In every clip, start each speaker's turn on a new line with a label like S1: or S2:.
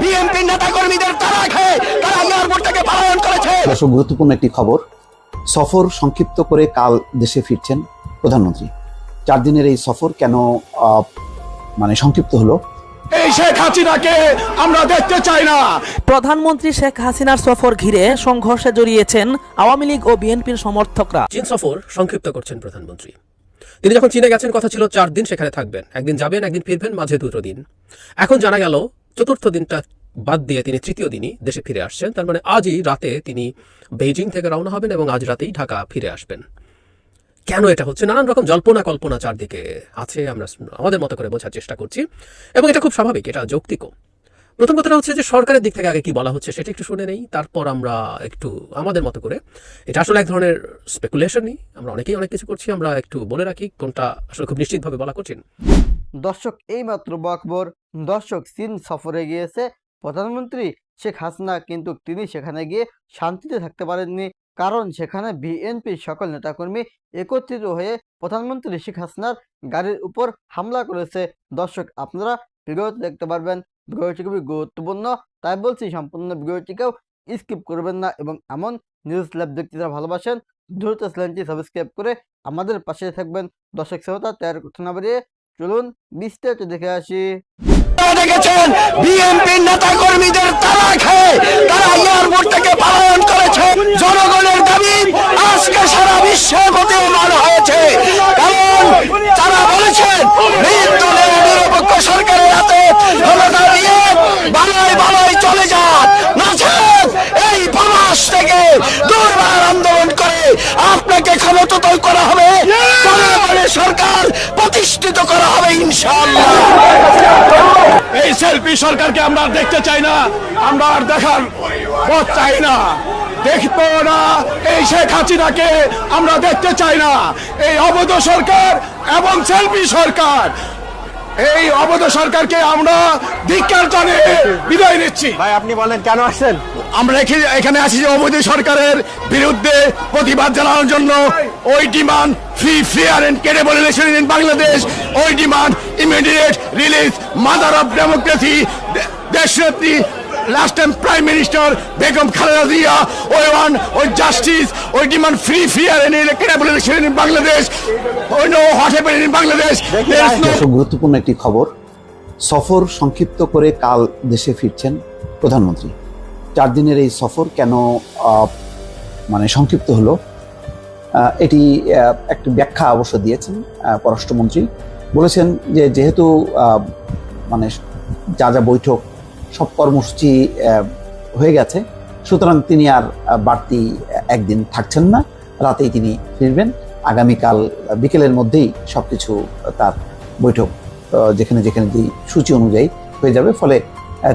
S1: BNP নেতা কর্মীদের তারা খেয়ে তারা এয়ারপোর্ট থেকে পলায়ন করেছে।
S2: দর্শক গুরুত্বপূর্ণ একটি খবর। সফর সংক্ষিপ্ত করে কাল দেশে ফিরছেন প্রধানমন্ত্রী। চার দিনের এই সফর কেন মানে সংক্ষিপ্ত হলো?
S1: এই শেখ হাসিনাকে আমরা দেখতে চাই না।
S3: প্রধানমন্ত্রী শেখ হাসিনার সফর ঘিরে সংঘর্ষে জড়িয়েছেন আওয়ামী লীগ ও বিএনপির সমর্থকরা।
S4: চীন সফর সংক্ষিপ্ত করছেন প্রধানমন্ত্রী। তিনি যখন চীনে গেছেন কথা ছিল চার দিন সেখানে থাকবেন। একদিন যাবেন একদিন ফিরবেন মাঝে দুটো দিন। এখন জানা গেল চতুর্থ দিনটা বাদ দিয়ে তিনি তৃতীয় দিনই দেশে ফিরে আসছেন। তার মানে আজই রাতে তিনি বেইজিং থেকে রওনা হবেন এবং আজ রাতেই ঢাকা ফিরে আসবেন। কেন এটা হচ্ছে? নানান রকম জল্পনা কল্পনা চারদিকে আছে, আমরা আমাদের মতো করে বোঝার চেষ্টা করছি। এবং এটা খুব স্বাভাবিক, এটা যৌক্তিকও। প্রথম কথাটা হচ্ছে যে সরকারের দিক থেকে আগে কি বলা হচ্ছে সেটা একটু শুনে নেই। তারপর আমরা একটু আমাদের মতো করে, এটা আসলে এক ধরনের স্পেকুলেশনই আমরা অনেকেই অনেক কিছু করছি, আমরা একটু বলে রাখি কোনটা আসলে খুব নিশ্চিতভাবে বলা কঠিন।
S5: দর্শক, এইমাত্র বকবর দর্শক চীন সফরে গিয়েছে। প্রধানমন্ত্রী শেখ হাসিনা কিন্তু তিনি সেখানে গিয়ে শান্তিতে থাকতে পারেননি। কারণ সেখানে বিএনপির সকল নেতাকর্মী একত্রিত হয়ে প্রধানমন্ত্রী শেখ হাসিনার গাড়ির উপর হামলা করেছে। দর্শক, আপনারা ভিডিওতে দেখতে পারবেন। ভিডিওটি খুবই গুরুত্বপূর্ণ। তাই বলছি, সম্পূর্ণ ভিডিওটিকেও স্কিপ করবেন না এবং এমন নিউজ ল্যাব দেখতে যারা ভালোবাসেন, দ্রুত চ্যানেলটি সাবস্ক্রাইব করে আমাদের পাশে থাকবেন। দর্শক, শ্রোতা, তার কথা না বাড়িয়ে চলুন বিস্তারিত দেখে আসি।
S1: আপনারা দেখেছেন বিএনপি নেতা কর্মীদের তারা খেয়ে, তারা এয়ারপোর্ট থেকে পলায়ন করেছে। জনগণের দাবি, আজকে সারা বিশ্বে প্রতিমান হয়েছে। কারণ তারা বলেছেন নির্দলীয় নিরপেক্ষ সরকারের হাতে ক্ষমতা দিয়ে বালাই বালাই চলে যান। নচেত এই প্রবাস থেকে দুর্বার আন্দোলন করে আপনাকে ক্ষমতাতল করা হবে। সরকার প্রতিষ্ঠিত করা হবে ইনশাআল্লাহ। এই সেলফি সরকারকে আমরা দেখতে চাই না, আমরা আর দেখার পথ চাই না। দেখতো না এই শেখ হাসিনাকে আমরা দেখতে চাই না। এই অবৈধ সরকার এবং সেলফি সরকার এই অবৈধ সরকারকে আমরা ধিক্কার জানে বিদায় নিচ্ছি।
S6: ভাই আপনি বলেন কেন আসছেন?
S1: আমরা এখানে আছি যে অবৈধ সরকারের বিরুদ্ধে প্রতিবাদ জানানোর জন্য। ওই demand free fair and credible election in Bangladesh. ওই demand immediate release mother of democracy দেশনেত্রী last time prime minister Begum Khaleda Zia ওই ওয়ান ওই জাস্টিস ওই demand free fair and credible election in Bangladesh ওই no what happen in Bangladesh There is no
S2: গুরুত্বপূর্ণ একটি খবর সফর সংক্ষিপ্ত করে কাল দেশে ফিরছেন প্রধানমন্ত্রী। চার দিনের এই সফর কেন মানে সংক্ষিপ্ত হলো এটি একটি ব্যাখ্যা অবশ্য দিয়েছেন পররাষ্ট্রমন্ত্রী। বলেছেন যে যেহেতু মানে যা যা বৈঠক সব কর্মসূচি হয়ে গেছে। সুতরাং তিনি আর বাড়তি একদিন থাকছেন না। রাতেই তিনি ফিরবেন। আগামীকাল বিকেলের মধ্যেই সবকিছু তার বৈঠক যেখানে যেখানে যে সূচি অনুযায়ী হয়ে যাবে। ফলে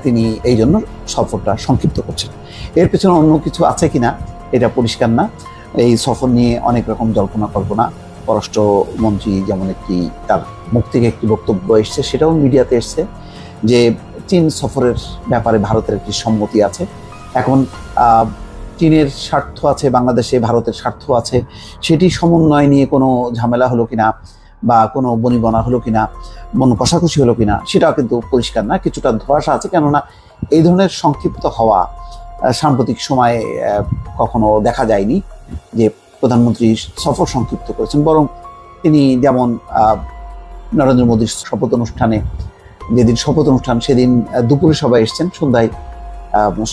S2: তিনি এই জন্য সফরটা সংক্ষিপ্ত করছেন। এর পেছনে অন্য কিছু আছে কিনা, এটা পরিষ্কার না। এই সফর নিয়ে অনেক রকম জল্পনা, কল্পনা। পররাষ্ট্রমন্ত্রী যেমন একটি, তার মুখ থেকে একটি বক্তব্য এসছে, সেটাও মিডিয়াতে এসছে যে চীন সফরের ব্যাপারে ভারতের একটি সম্মতি আছে? এখন চীনের স্বার্থ আছে, বাংলাদেশে ভারতের স্বার্থ আছে, সেটি সমন্বয় নিয়ে কোনো ঝামেলা হলো কিনা বা কোনো বনিবনা হলো কিনা, মন কষাকষি হলো কিনা, সেটাও কিন্তু পরিষ্কার না, কিছুটা ধোঁয়াশা আছে। কেননা এই ধরনের সংক্ষিপ্ত হওয়া সাম্প্রতিক সময়ে কখনো দেখা যায়নি যে প্রধানমন্ত্রী সফর সংক্ষিপ্ত করেছেন, বরং তিনি যেমন নরেন্দ্র মোদীর শপথ অনুষ্ঠানে যেদিন শপথ অনুষ্ঠান সেদিন দুপুরে সবাই এসছেন। সন্ধ্যায়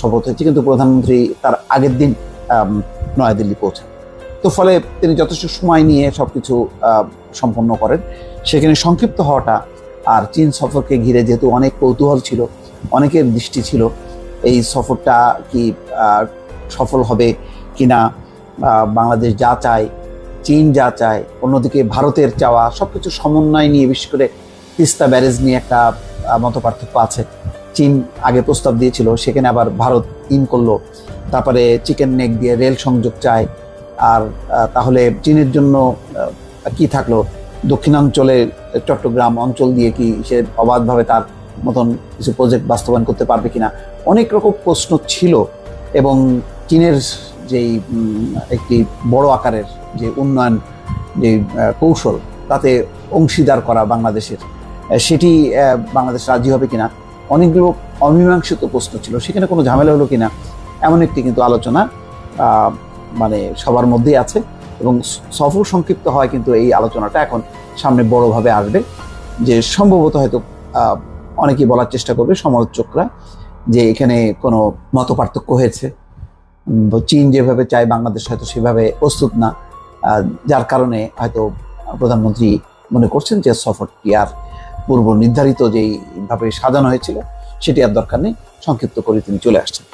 S2: শপথ হয়েছে। কিন্তু প্রধানমন্ত্রী তার আগের দিন নয়াদিল্লি পৌঁছান। তো ফলে তিনি যথেষ্ট সময় নিয়ে সবকিছু আহ, সম্পন্ন করেন। সেখানে সংক্ষিপ্ত হওয়াটা আর চীন সফরকে ঘিরে যেহেতু অনেক কৌতূহল ছিল অনেকের দৃষ্টি ছিল এই সফরটা কি সফল হবে কিনা আহ, বাংলাদেশ যা চায় চীন যা চায় অন্যদিকে ভারতের চাওয়া সবকিছু সমন্বয় নিয়ে বিশেষ করে তিস্তা ব্যারেজ নিয়ে একটা মত পার্থক্য আছে। চীন আগে প্রস্তাব দিয়েছিল, সেখানে আবার ভারত ইন করল। তারপরে চিকেন নেক দিয়ে রেল সংযোগ চায়। আর তাহলে চীনের জন্য কি থাকল? দক্ষিণাঞ্চলে চট্টগ্রাম অঞ্চল দিয়ে কি সে অবাধভাবে তার মতন কিছু প্রজেক্ট বাস্তবায়ন করতে পারবে কিনা? অনেক রকম প্রশ্ন ছিল এবং চীনের যেই একটি বড় আকারের যে উন্নয়ন, যে কৌশল, তাতে অংশীদার করা বাংলাদেশের। সেটি বাংলাদেশ রাজি হবে কিনা? অনেকগুলো অমীমাংসিত প্রশ্ন ছিল। সেখানে কোনো ঝামেলা হলো কিনা? এমন একটি কিন্তু আলোচনা মানে সবার মধ্যেই আছে এবং সফর সংক্ষিপ্ত হয় কিন্তু এই আলোচনাটা এখন সামনে বড়ভাবে আসবে যে সম্ভবত হয়তো অনেকেই বলার চেষ্টা করবে, সমালোচকরা, যে এখানে কোনো মত পার্থক্য হয়েছে চীন যেভাবে চায়, বাংলাদেশ হয়তো সেভাবে প্রস্তুত না। যার কারণে হয়তো প্রধানমন্ত্রী মনে করছেন যে সফরটি আর পূর্ব নির্ধারিত যেইভাবে সাজানো হয়েছিল, সেটি আর দরকার নেই, সংক্ষিপ্ত করে তিনি চলে আসছেন।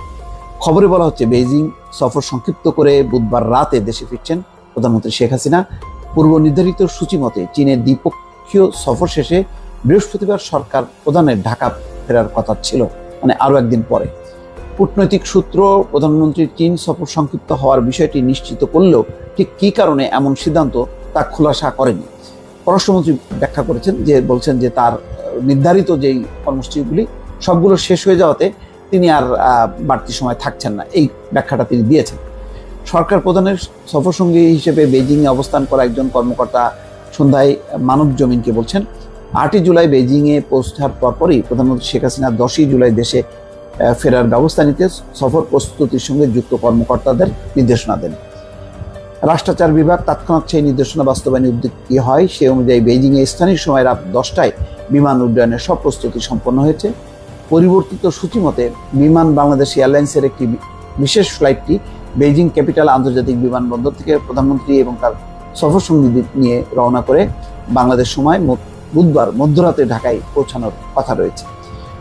S2: খবরে বলা হচ্ছে, বেইজিং সফর সংক্ষিপ্ত করে বুধবার রাতে দেশে ফিরছেন প্রধানমন্ত্রী শেখ হাসিনা। পূর্ব নির্ধারিত সূচি মতে, চীনের দ্বিপক্ষীয় সফর শেষে বৃহস্পতিবার সরকার প্রধানের ঢাকা ফেরার কথা ছিল মানে আরও একদিন পরে। কূটনৈতিক সূত্র প্রধানমন্ত্রীর চীন সফর সংক্ষিপ্ত হওয়ার বিষয়টি নিশ্চিত করলেও ঠিক কী কারণে এমন সিদ্ধান্ত তা খোলাসা করেনি। পররাষ্ট্রমন্ত্রী ব্যাখ্যা করেছেন যে, বলছেন যে তার নির্ধারিত যেই কর্মসূচিগুলি, সবগুলো শেষ হয়ে যাওয়াতে তিনি আর বাড়তি সময় থাকছেন না। এই ব্যাখ্যাটা তিনি দিয়েছেন। সরকার প্রধানের সফরসঙ্গী হিসেবে বেজিংয়ে অবস্থান করা একজন কর্মকর্তা সন্ধ্যায় মানব জমিনকে বলছেন, আটই জুলাই বেজিংয়ে পৌঁছার পরপরই প্রধানমন্ত্রী শেখ হাসিনা দশই জুলাই দেশে ফেরার ব্যবস্থা নিতে সফর প্রস্তুতির সঙ্গে যুক্ত কর্মকর্তাদের নির্দেশনা দেন। রাষ্ট্রাচার বিভাগ তৎক্ষণাৎ সেই নির্দেশনা বাস্তবায়নে উদ্যোগী হয়। সে অনুযায়ী বেইজিংয়ে স্থানীয় সময় রাত দশটায় বিমান উড্ডয়নের সব প্রস্তুতি সম্পন্ন হয়েছে। পরিবর্তিত সূচি মতে, বিমান বাংলাদেশ এয়ারলাইন্সের একটি বিশেষ ফ্লাইটটি বেইজিং ক্যাপিটাল আন্তর্জাতিক বিমানবন্দর থেকে প্রধানমন্ত্রী এবং তার সফরসঙ্গী নিয়ে রওনা করে বাংলাদেশ সময় বুধবার মধ্যরাতে ঢাকায় পৌঁছানোর কথা রয়েছে।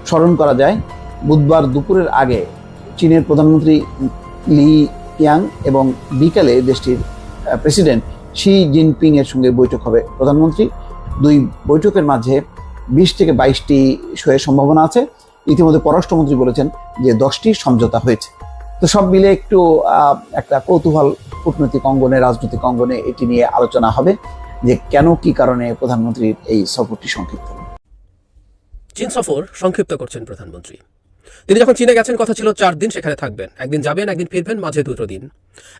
S2: স্মরণ করা যায়, বুধবার দুপুরের আগে চীনের প্রধানমন্ত্রী লি কিয়াং এবং বিকালে দেশটির প্রেসিডেন্ট শি জিনপিং এর সঙ্গে বৈঠক হবে প্রধানমন্ত্রী। দুই বৈঠকের মাঝে বিশ থেকে বাইশটি সয়ের সম্ভাবনা আছে। ইতিমধ্যে পররাষ্ট্রমন্ত্রী বলেছেন যে দশটি সমঝোতা হয়েছে। তো সব মিলে একটু একটা কৌতূহল কূটনৈতিক অঙ্গনে, রাজনৈতিক অঙ্গনে এটি নিয়ে আলোচনা হবে যে কেন, কি কারণে প্রধানমন্ত্রীর এই সফরটি সংক্ষিপ্ত।
S4: চীন সফর সংক্ষিপ্ত করছেন প্রধানমন্ত্রী। তিনি যখন চীনে গেছেন, কথা ছিল চার দিন সেখানে থাকবেন। একদিন যাবেন, একদিন ফিরবেন, মাঝে দুটো দিন।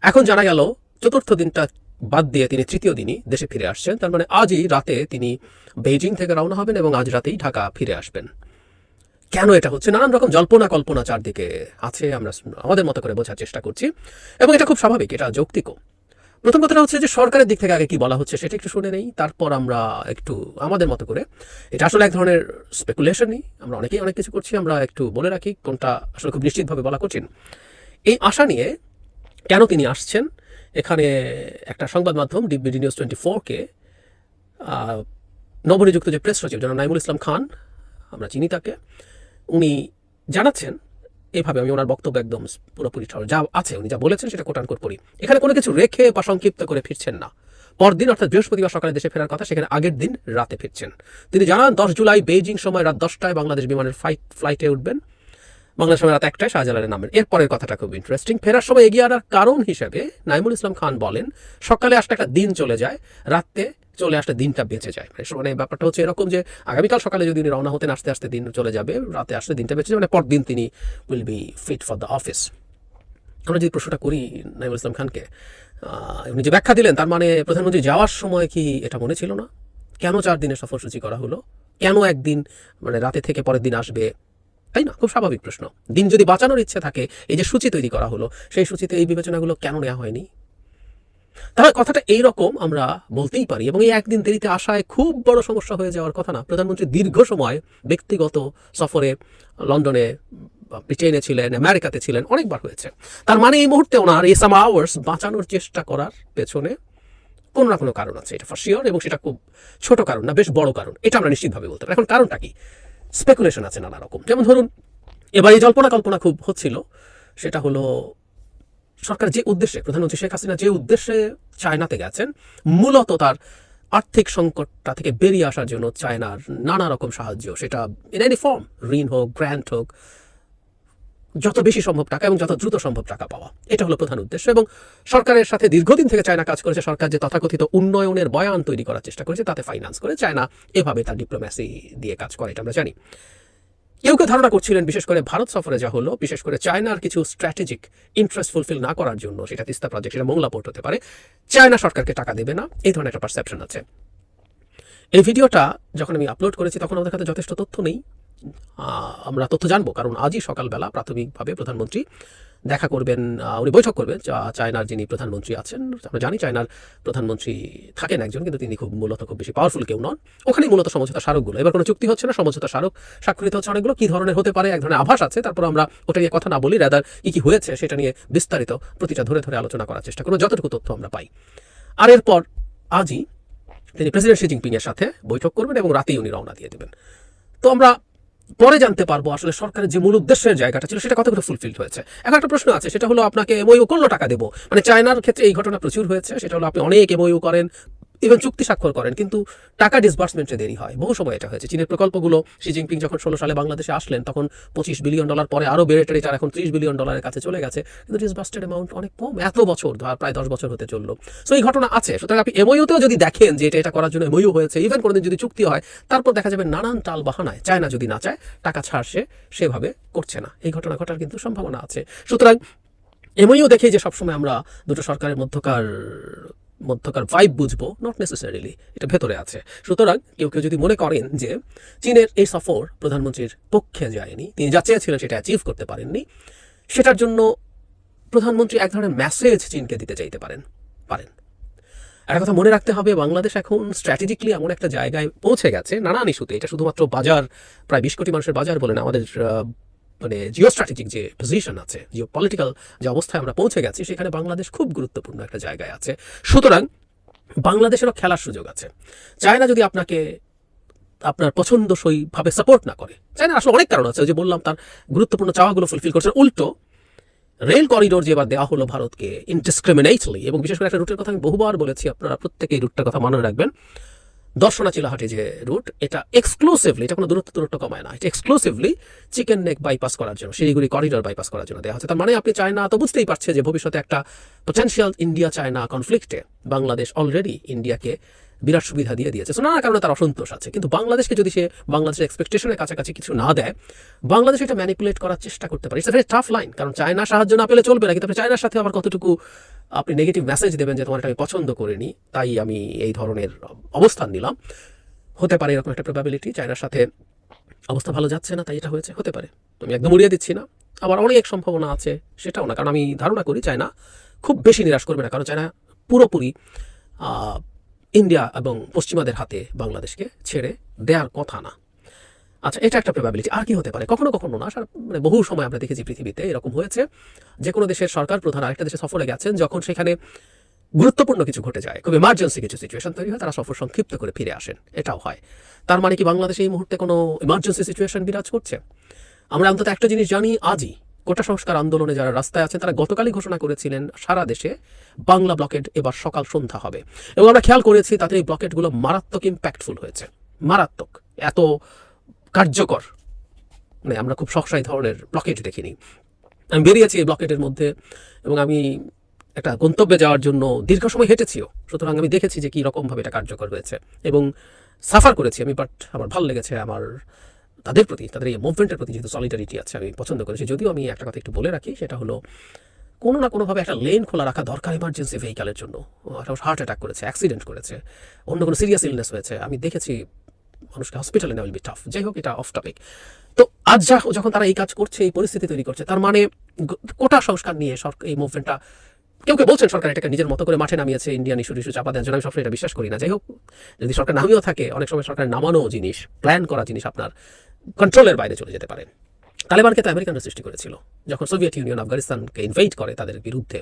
S4: এখন জানা গেল, চতুর্থ দিনটা বাদ দিয়ে তিনি তৃতীয় দিনই দেশে ফিরে আসছেন। তার মানে আজই রাতে তিনি বেইজিং থেকে রওনা হবেন এবং আজ রাতেই ঢাকা ফিরে আসবেন। কেন এটা হচ্ছে? নানান রকম জল্পনা কল্পনা চারদিকে আছে, আমরা আমাদের মতো করে বোঝার চেষ্টা করছি। এবং এটা খুব স্বাভাবিক, এটা যৌক্তিকও। প্রথম কথাটা হচ্ছে যে সরকারের দিক থেকে আগে কি বলা হচ্ছে সেটা একটু শুনে নেই। তারপর আমরা একটু আমাদের মতো করে, এটা আসলে এক ধরনের স্পেকুলেশনই আমরা অনেকেই অনেক কিছু করছি, আমরা একটু বলে রাখি কোনটা আসলে খুব নিশ্চিতভাবে বলা কঠিন। এই আশা নিয়ে কেন তিনি আসছেন? এখানে একটা সংবাদ মাধ্যম ডিবিডি নিউজ টোয়েন্টি ফোরকে নবনিযুক্ত যে প্রেস সচিব জনাব নাইমুল ইসলাম খান, আমরা চিনি তাকে, উনি জানাচ্ছেন এভাবে আমি ওনার বক্তব্য একদম পুরোপুরি। যা আছে, উনি যা বলেছেন সেটা কোটান কোট পড়ি। এখানে কোনো কিছু রেখে বা সংক্ষিপ্ত করে ফিরছেন না। পরদিন অর্থাৎ বৃহস্পতিবার সকালে দেশে ফেরার কথা, সেখানে আগের দিন রাতে ফিরছেন। তিনি জানান, দশ জুলাই বেইজিং সময় রাত দশটায় বাংলাদেশ বিমানের ফ্লাইট, ফ্লাইটে উঠবেন। বাংলাদেশ সময় রাত একটায় শাহজালালে নামেন এরপরের কথাটা খুব ইন্টারেস্টিং ফেরার সময় এগিয়ে আনার কারণ হিসেবে নাইমুল ইসলাম খান বলেন, সকালে আসলে একটা দিন চলে যায়, রাতে চলে আসলে দিনটা বেঁচে যায়। মানে মানে ব্যাপারটা হচ্ছে এরকম যে আগামীকাল সকালে যদি রওনা হতেন আস্তে আস্তে দিন চলে যাবে, রাতে আসলে দিনটা বেঁচে যাবে মানে পরদিন তিনি will be fit for the office আমরা যদি প্রশ্নটা করি নাইমুল ইসলাম খানকে উনি যে ব্যাখ্যা দিলেন, তার মানে প্রধানমন্ত্রী যাওয়ার সময় কি এটা মনে ছিল না? কেন চার দিনের সফরসূচি করা হলো? কেন একদিন মানে রাতে থেকে পরের দিন আসবে? তাই না? খুব স্বাভাবিক প্রশ্ন। দিন যদি বাঁচানোর ইচ্ছে থাকে, এই যে সূচি তৈরি করা হলো, সেই সূচিতে এই বিবেচনাগুলো কেন নেওয়া হয়নি? তাহলে কথাটা এইরকম আমরা বলতেই পারি এবং এই একদিন দেরিতে আসায় খুব বড় সমস্যা হয়ে যাওয়ার কথা না। প্রধানমন্ত্রী দীর্ঘ সময় ব্যক্তিগত সফরে লন্ডনে ব্রিটেনে ছিলেন, আমেরিকাতে ছিলেন, অনেকবার হয়েছে। তার মানে এই মুহূর্তে ওনার এই সাম আওয়ার্স বাঁচানোর চেষ্টা করার পেছনে কোনো না কোনো কারণ আছে, এটা ফর এবং সেটা খুব ছোট কারণ না, বেশ বড় কারণ, এটা আমরা নিশ্চিতভাবে বলতে পারি। এখন কারণটা কি? স্পেকুলেশন আছে নানা রকম। যেমন ধরুন, এবার এই জল্পনা কল্পনা খুব হচ্ছিল, সেটা হলো সরকার যে উদ্দেশ্যে, প্রধানমন্ত্রী শেখ হাসিনা যে উদ্দেশ্যে চায়নাতে গেছেন, মূলত তার আর্থিক সংকটটা থেকে বেরিয়ে আসার জন্য চায়নার নানা রকম সাহায্য, সেটা ইন এনি ফর্ম ঋণ হোক গ্র্যান্ট হোক, যত বেশি সম্ভব টাকা এবং যত দ্রুত সম্ভব টাকা পাওয়া। এটা হলো প্রধান উদ্দেশ্য এবং সরকারের সাথে দীর্ঘদিন থেকে চায়না কাজ করেছে, সরকার যে তথাকথিত উন্নয়নের বয়ান তৈরি করার চেষ্টা করেছে, তাতে ফাইন্যান্স করে চায়না এভাবে তার ডিপ্লোম্যাসি দিয়ে কাজ করে, এটা আমরা জানি। কেউ কেউ ধারণা করছিলেন, বিশেষ করে ভারত সফরে যা হলো, বিশেষ করে চায়নার কিছু স্ট্র্যাটেজিক ইন্টারেস্ট ফুলফিল না করার জন্য, সেটা তিস্তা প্রজেক্ট সেটা মোংলা পোর্ট হতে পারে, চায়না সরকারকে টাকা দেবে না, এই ধরনের একটা পারসেপশন আছে। এই ভিডিওটা যখন আমি আপলোড করেছি, তখন আমাদের কাছে যথেষ্ট তথ্য নেই। আমরা তথ্য জানব, কারণ আজই সকালবেলা প্রাথমিকভাবে প্রধানমন্ত্রী দেখা করবেন উনি বৈঠক করবেন চায়নার যিনি প্রধানমন্ত্রী আছেন, আমরা জানি চায়নার প্রধানমন্ত্রী থাকেন একজন, কিন্তু তিনি খুব মূলত খুব বেশি পাওয়ারফুল কেউ নন। ওখানেই মূলত সমঝোতা স্মারকগুলো এবার কোনো চুক্তি হচ্ছে না, সমঝোতা স্মারক স্বাক্ষরিত হচ্ছে অনেকগুলো, কী ধরনের হতে পারে, এক ধরনের আভাস আছে, তারপর আমরা ওটা নিয়ে কথা না বলি রাদার কী কী হয়েছে সেটা নিয়ে বিস্তারিত প্রতিটা ধরে ধরে আলোচনা করার চেষ্টা করব যতটুকু তথ্য আমরা পাই। আর এরপর আজই তিনি প্রেসিডেন্ট শি জিনপিং এর সাথে বৈঠক করবেন এবং রাতেই উনি রওনা দিয়ে দেবেন। তো আমরা পরে জানতে পারব আসলে সরকারের যে মূল উদ্দেশ্যের জায়গাটা ছিল, সেটা কতগুলো ফুলফিল হয়েছে। এখন একটা প্রশ্ন আছে, সেটা হলো আপনাকে এমওইউ করল টাকা দেবো? মানে চায়নার ক্ষেত্রে এই ঘটনা প্রচুর হয়েছে, সেটা হলো আপনি অনেক এমওইউ করেন ইভেন চুক্তি স্বাক্ষর করেন, কিন্তু টাকা ডিসবার্সমেন্টে দেরি হয়। বহু সময় এটা হয়েছে। চীনের প্রকল্পগুলো, শি জিনপিং যখন ষোলো সালে বাংলাদেশে আসলেন, তখন পঁচিশ বিলিয়ন ডলার পরে আরও বেড়ে টেড়ে তার এখন ত্রিশ বিলিয়ন ডলারের কাছে চলে গেছে। কিন্তু ডিসবার্সটেড অ্যামাউন্ট অনেক কম, এত বছর ধর, প্রায় দশ বছর হতে চলল। সো এই ঘটনা আছে। সুতরাং আপনি এমওইউতেও যদি দেখেন যে এটা এটা করার জন্য এমওইউ হয়েছে ইভেন কোনোদিন যদি চুক্তি হয়, তারপর দেখা যাবে নানান টাল বাহানায় চায়না যদি না চায়, টাকা ছাড় সে সেভাবে করছে না। এই ঘটনা ঘটার কিন্তু সম্ভাবনা আছে। সুতরাং এমওইউ দেখে যে সবসময় আমরা দুটো সরকারের মধ্যকার মধ্যকার ভাইব বুঝব নট নেসেসারিলি এটা ভেতরে আছে। সুতরাং কেউ কেউ যদি মনে করেন যে চীনের এই সফর প্রধানমন্ত্রীর পক্ষে যায়নি, তিনি যা চেয়েছিলেন সেটা অ্যাচিভ করতে পারেননি, সেটার জন্য প্রধানমন্ত্রী এক ধরনের মেসেজ চীনকে দিতে চাইতে পারেন পারেন। একটা কথা মনে রাখতে হবে, বাংলাদেশ এখন স্ট্র্যাটেজিক্যালি এমন একটা জায়গায় পৌঁছে গেছে, নানান ইস্যুতে, এটা শুধুমাত্র বাজার, প্রায় বিশ কোটি মানুষের বাজার বলে না আমাদের মানে জিও স্ট্র্যাটেজিক যে পজিশন আছে জিও পলিটিক্যাল যে অবস্থায় আমরা পৌঁছে গেছি, সেখানে বাংলাদেশ খুব গুরুত্বপূর্ণ একটা জায়গায় আছে। সুতরাং বাংলাদেশেরও খেলার সুযোগ আছে। চায়না যদি আপনাকে আপনার পছন্দসই ভাবে সাপোর্ট না করে, চায়না আসলে অনেক কারণ আছে যে বললাম তার গুরুত্বপূর্ণ চাওয়াগুলো ফুলফিল করছে উল্টো রেল করিডোর যে এবার দেওয়া হলো ভারতকে ইনডিসক্রিমিনেটলি এবং বিশেষ করে একটা রুটের কথা আমি বহুবার বলেছি, আপনারা প্রত্যেকে এই রুটটার কথা মনে রাখবেন। দর্শনা চিলাহাটি যে রুট এটা এক্সক্লুসিভলি এটা কোনো দূরত্ব দূরত্ব কমায় না। এটা এক্সক্লুসিভলি চিকেন নেক বাইপাস করার জন্য, শিলিগুড়ি করিডোর বাইপাস করার জন্য দেওয়া হচ্ছে তার মানে আপনি চায়না তো বুঝতেই পারছে যে ভবিষ্যতে একটা পটেনশিয়াল ইন্ডিয়া চায়না কনফ্লিক্টে বাংলাদেশ অলরেডি ইন্ডিয়াকে বিরাট সুবিধা দিয়ে দিয়েছে। নানা কারণে তার অসন্তোষ আছে। কিন্তু বাংলাদেশকে যদি সে বাংলাদেশের এক্সপেকটেশনের কাছাকাছি কিছু না দেয়, বাংলাদেশ এটা ম্যানিপুলেট করার চেষ্টা করতে পারে। ইটস টাফ লাইন কারণ চায়না সাহায্য না পেলে চলবে না, কিন্তু চায়নার সাথে আবার কতটুকু আপনি নেগেটিভ মেসেজ দেবেন যে, তোমার এটা আমি পছন্দ করিনি, তাই আমি এই ধরনের অবস্থান নিলাম। হতে পারে এরকম একটা প্রবাবিলিটি চায়নার সাথে অবস্থা ভালো যাচ্ছে না, তাই এটা হয়েছে, হতে পারে। আমি একদম উড়িয়ে দিচ্ছি না। আবার অনেক সম্ভাবনা আছে, সেটাও না, কারণ আমি ধারণা করি চায়না খুব বেশি নিরাশ করবে না, কারণ চায়না পুরোপুরি ইন্ডিয়া এবং পশ্চিমাদের হাতে বাংলাদেশকে ছেড়ে দেওয়ার কথা না। আচ্ছা এটা একটা প্রবাবিলিটি আর কি হতে পারে? কখনো কখনো না মানে বহু সময় আমরা দেখেছি পৃথিবীতে এরকম হয়েছে। যে কোনো দেশের সরকার, প্রধান আরেকটা দেশে সফরে গেছেন, যখন সেখানে গুরুত্বপূর্ণ কিছু ঘটে যায় খুব এমার্জেন্সি কিছু সিচুয়েশন তৈরি হয়, তারা সফর সংক্ষিপ্ত করে ফিরে আসেন। এটাও হয়। তার মানে কি বাংলাদেশে এই মুহূর্তে কোনো এমার্জেন্সি সিচুয়েশন বিরাজ করছে? আমরা অন্তত একটা জিনিস জানি, আজই কোটা সংস্কার আন্দোলনে যারা রাস্তায় আছেন, তারা গতকালই ঘোষণা করেছিলেন, সারা দেশে বাংলা ব্লকেট এবার সকাল সন্ধ্যা হবে। এবং আমরা খেয়াল করেছি তাদের এই ব্লকেটগুলো মারাত্মক ইম্প্যাক্টফুল হয়েছে। মারাত্মক। এত কার্যকর। মানে আমরা খুব সহসাই ধরনের ব্লকেট দেখিনি। আমি বেরিয়েছি এই ব্লকেটের মধ্যে এবং আমি একটা গন্তব্যে যাওয়ার জন্য দীর্ঘ সময় হেঁটেছিও। সুতরাং আমি দেখেছি যে কী রকমভাবে এটা কার্যকর হয়েছে এবং সাফার করেছি আমি বাট আমার ভালো লেগেছে, আমার তাদের প্রতি, তাদের এই মুভমেন্টের প্রতি যেহেতু সলিডারিটি আছে, আমি পছন্দ করেছি। যদিও আমি একটা কথা একটু বলে রাখি, সেটা হলো কোনো না কোনোভাবে একটা লেন খোলা রাখা দরকার ইমার্জেন্সি ভেহিকালের জন্য। হার্ট অ্যাটাক করেছে অ্যাক্সিডেন্ট করেছে, অন্য কোনো সিরিয়াস ইলনেস হয়েছে। আমি দেখেছি মানুষকে হসপিটালে নেওয়া বি টাফ যাই হোক, এটা অফ টপিক তো আজ যা যখন তারা এই কাজ করছে, এই পরিস্থিতি তৈরি করছে, তার মানে কোটা সংস্কার নিয়ে সরকার এই মুভমেন্টটা কেউ কেউ বলছেন সরকার এটাকে নিজের মতো করে মাঠে নামিয়েছে ইন্ডিয়ান ইস্যু ইস্যু চাপা দেন আমি সবসময় এটা বিশ্বাস করি না। যাই হোক, যদি সরকার নামিয়েও থাকে, অনেক সময় সরকার নামানো জিনিস প্ল্যান করা জিনিস আপনার কন্ট্রোলের বাইরে চলে যেতে পারে। তালেবানকে তো আমেরিকানরা সৃষ্টি করেছিল। যখন সোভিয়েত ইউনিয়ন আফগানিস্তানকে ইনভাইট করে তাদের বিরুদ্ধে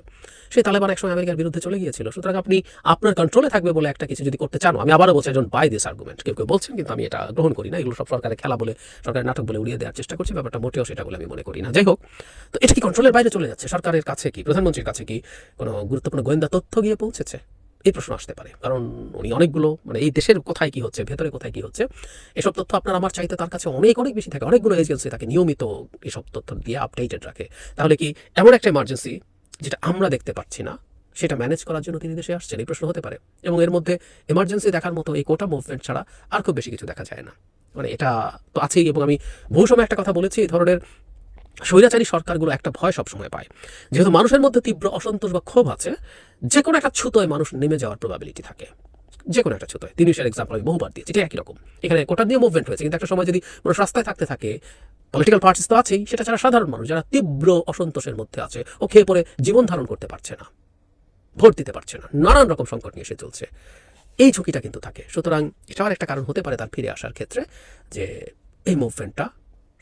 S4: সেই তালেবান একসময় আমেরিকার বিরুদ্ধে চলে গিয়েছিল। সুতরাং আপনি আপনার কন্ট্রোলে থাকবে বলে একটা কিছু যদি করতে চান, আমি আবারও বলছি একজন বাই দিস আর্গুমেন্ট কেউ কেউ বলছেন, কিন্তু আমি এটা গ্রহণ করি না। এগুলো সব সরকারের খেলা বলে, সরকারের নাটক বলে উড়িয়ে দেওয়ার চেষ্টা করছি। ব্যাপারটা মোটেও সেটা বলে আমি মনে করি না। যাই হোক, তো এটা কি কন্ট্রোলের বাইরে চলে যাচ্ছে? সরকারের কাছে কি, প্রধানমন্ত্রীর কাছে কি কোনো গুরুত্বপূর্ণ গোয়েন্দা তথ্য গিয়ে পৌঁছেছে? এই প্রশ্ন আসতে পারে। কারণ উনি অনেকগুলো মানে এই দেশের কোথায় কি হচ্ছে, ভেতরে কোথায় কি হচ্ছে, এসব তথ্য আপনার আমার চাইতে তার কাছে অনেক অনেক বেশি থাকে। অনেকগুলো এজেন্সি তাকে নিয়মিত এসব তথ্য দিয়ে আপডেটেড রাখে। তাহলে কি এমন একটা এমার্জেন্সি যেটা আমরা দেখতে পাচ্ছি না, সেটা ম্যানেজ করার জন্য তিনি দেশে আসছেন? এই প্রশ্ন হতে পারে। এবং এর মধ্যে এমার্জেন্সি দেখার মতো এই কোটা মুভমেন্ট ছাড়া আর খুব বেশি কিছু দেখা যায় না। মানে এটা তো আছেই এবং আমি বহু সময় একটা কথা বলেছি, এই ধরনের স্বৈরাচারী সরকারগুলো একটা ভয় সবসময় পায়। যেহেতু মানুষের মধ্যে তীব্র অসন্তোষ বা ক্ষোভ আছে যে কোনো একটা ছুতোয় মানুষ নেমে যাওয়ার প্রবাবিলিটি থাকে। যে কোনো একটা ছুতোয়। তিরিশের এক্সাম্পল আমি বহুবার দিয়েছি এটা একই রকম। এখানে কোটা দিয়ে মুভমেন্ট হয়েছে, কিন্তু একটা সময় যদি মানুষ রাস্তায় থাকতে থাকে পলিটিক্যাল পার্টিস তো আছেই, সেটা ছাড়া সাধারণ মানুষ যারা তীব্র অসন্তোষের মধ্যে আছে, ও খেয়ে পরে জীবন ধারণ করতে পারছে না, ভোট দিতে পারছে না, নানান রকম সংকট নিয়ে এসে চলছে। এই ঝুঁকিটা কিন্তু থাকে। সুতরাং এটাও একটা কারণ হতে পারে তার ফিরে আসার ক্ষেত্রে যে এই মুভমেন্টটা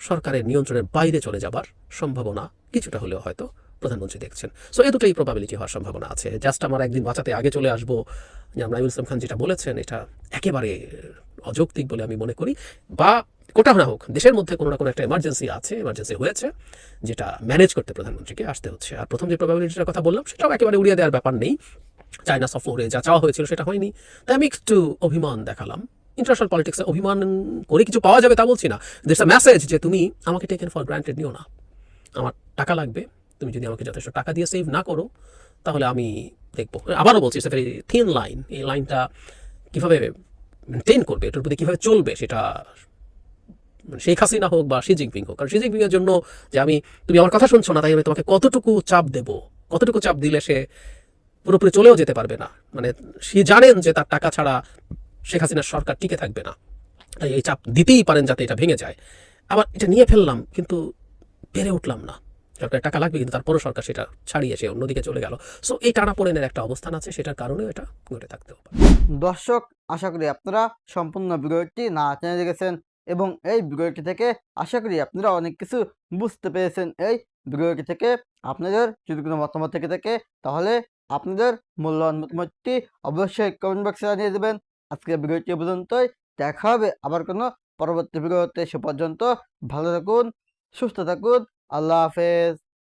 S4: সরকারের নিয়ন্ত্রণের বাইরে চলে যাবার সম্ভাবনা কিছুটা হলেও হয়তো প্রধানমন্ত্রী দেখছেন। সো এ দুটোই প্রবাবিলিটি হওয়ার সম্ভাবনা আছে। জাস্ট আমার একদিন বাঁচাতে আগে চলে আসব। নাইমুল ইসলাম খান যেটা বলেছেন, এটা একেবারে অযৌক্তিক বলে আমি মনে করি। বা কোটা না হোক, দেশের মধ্যে কোনো না কোনো একটা এমার্জেন্সি আছে এমার্জেন্সি হয়েছে, যেটা ম্যানেজ করতে প্রধানমন্ত্রীকে আসতে হচ্ছে। আর প্রথম যে প্রবাবিলিটির কথা বললাম, সেটাও একেবারে উড়িয়ে দেওয়ার ব্যাপার নেই। চায়না সফরে যা চাওয়া হয়েছিল সেটা হয়নি। তাই আমি একটু অভিমান দেখালাম। ইন্টারন্যাশনাল পলিটিক্সে অভিমান করে কিছু পাওয়া যাবে তা বলছি না। দেশ মেসেজ যে তুমি আমাকে টেকেন ফর গ্রান্টেড নিও না। আমার টাকা লাগবে, তুমি যদি আমাকে যথেষ্ট টাকা দিয়ে সেভ না করো, তাহলে আমি দেখব। আবারও বলছি ইটস ভেরি থিন লাইন এই লাইনটা কীভাবে মেনটেন করবে, এটার প্রতি কীভাবে চলবে, সেটা শেখ হাসিনা হোক বা শি জিনপিং হোক। কারণ শি জিনপিং এর জন্য যে আমি, তুমি আমার কথা শুনছো না, তাই আমি তোমাকে কতটুকু চাপ দেব? কতটুকু চাপ দিলে সে পুরোপুরি চলেও যেতে পারবে না? মানে সে জানেন যে তার টাকা ছাড়া শেখ হাসিনার সরকার টিকে থাকবে না। তাই এই চাপ দিতেই পারেন যাতে এটা ভেঙে যায়। আবার এটা নিয়ে ফেললাম, কিন্তু পেরে উঠলাম না। সরকারের টাকা লাগবে, কিন্তু তারপরও সরকার সেটা ছাড়িয়ে সে অন্যদিকে চলে গেল। সো এই টানা পড়েনের একটা অবস্থান আছে, সেটার কারণেও এটা ঘটে থাকতেও পারে।
S5: দর্শক, আশা করি আপনারা সম্পূর্ণ ভিডিওটি না জেনে দেখেছেন এবং এই ভিডিওটি থেকে আশা করি আপনারা অনেক কিছু বুঝতে পেরেছেন। এই ভিডিওটি থেকে আপনাদের যদি কোনো মতামত থেকে থাকে, তাহলে আপনাদের মূল্যবান মতামতটি অবশ্যই কমেন্ট বক্সে জানিয়ে দেবেন। আজকের ভিডিওটি পর্যন্তই। দেখা হবে আবার কোনো পরবর্তী ভিডিওতে। সে পর্যন্ত ভালো থাকুন, সুস্থ থাকুন। আল্লাহ হাফেজ।